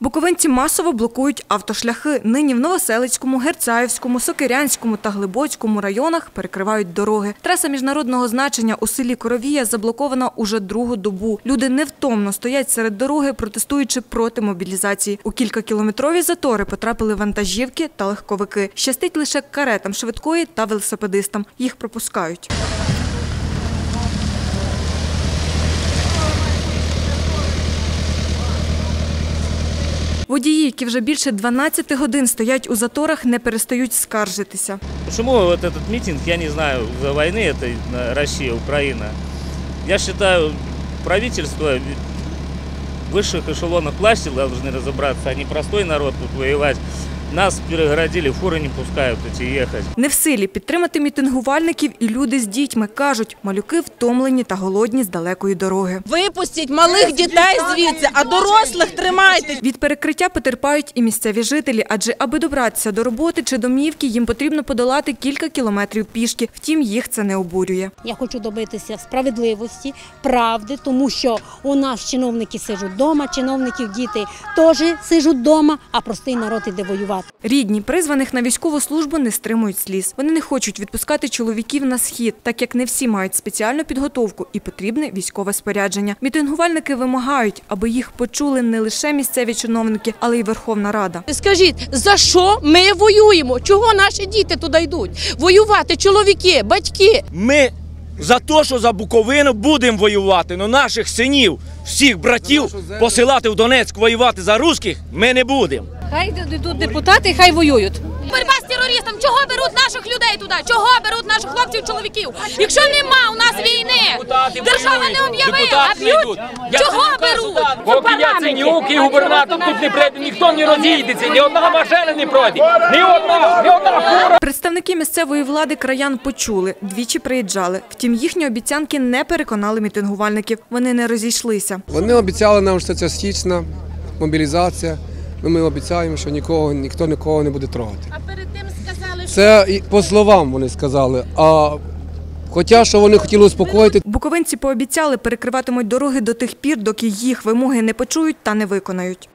Буковинці масово блокують автошляхи. Нині в Новоселицькому, Герцаївському, Сокирянському та Глибоцькому районах перекривають дороги. Траса міжнародного значення у селі Коровія заблокована уже другу добу. Люди невтомно стоять серед дороги, протестуючи проти мобілізації. У кількакілометрові затори потрапили вантажівки та легковики. Щастить лише каретам швидкої та велосипедистам. Їх пропускають. Водії, які вже більше 12 годин стоять у заторах, не перестають скаржитися. Почему вот этот митинг, я не знаю, за войны этой на Россия, Украина. Я считаю, правительство в высших эшелонах власти должны разобраться, а не простой народ тут воевать. Нас перегородили, фуры не пускают идти ехать. Не в силі підтримати мітингувальників і люди з дітьми кажуть, малюки втомлені та голодні з далекої дороги. Випустіть малих дітей звідси, а дорослих тримайте. Від перекриття потерпають і місцеві жителі, адже аби добратися до роботи чи домівки, їм потрібно подолати кілька кілометрів пішки. Втім, їх це не обурює. Я хочу добитися справедливості, правди, тому що у нас чиновники сижуть вдома, чиновників діти теж сижуть вдома, а простий народ іде воювати. Рідні призваних на військову службу не стримують сліз. Вони не хочуть відпускати чоловіків на схід, так як не всі мають спеціальну підготовку і потрібне військове спорядження. Мітингувальники вимагають, аби їх почули не лише місцеві чиновники, але й Верховна Рада. Скажіть, за що ми воюємо? Чого наші діти туди йдуть? Воювати чоловіки, батьки. Ми за те, що за Буковину будемо воювати, але наших синів, всіх братів посилати в Донецьк воювати за русських ми не будемо. Хай йдуть депутати, хай воюють. Борьба з терористом. Чого беруть наших людей туди? Чого беруть наших хлопців, чоловіків? Якщо нема у нас війни, держава не об'явила, а б'ють. Чого беруть? Поки я Ценюк і губернатор тут не прийде, ніхто не розійдеться, ні одна машина не пройде, ні одна, ні одна фура. Представники місцевої влади краян почули, двічі приїжджали. Втім, їхні обіцянки не переконали мітингувальників. Вони не розійшлися. Вони обіцяли нам, що це стічна мобілізація. Ну, ми обіцяємо, що нікого, ніхто нікого не буде трогати. А перед тим сказали, Це і по словам вони сказали. А хоча що вони хотіли успокоїти, Буковинці пообіцяли перекриватимуть дороги до тих пір, доки їх вимоги не почують та не виконають.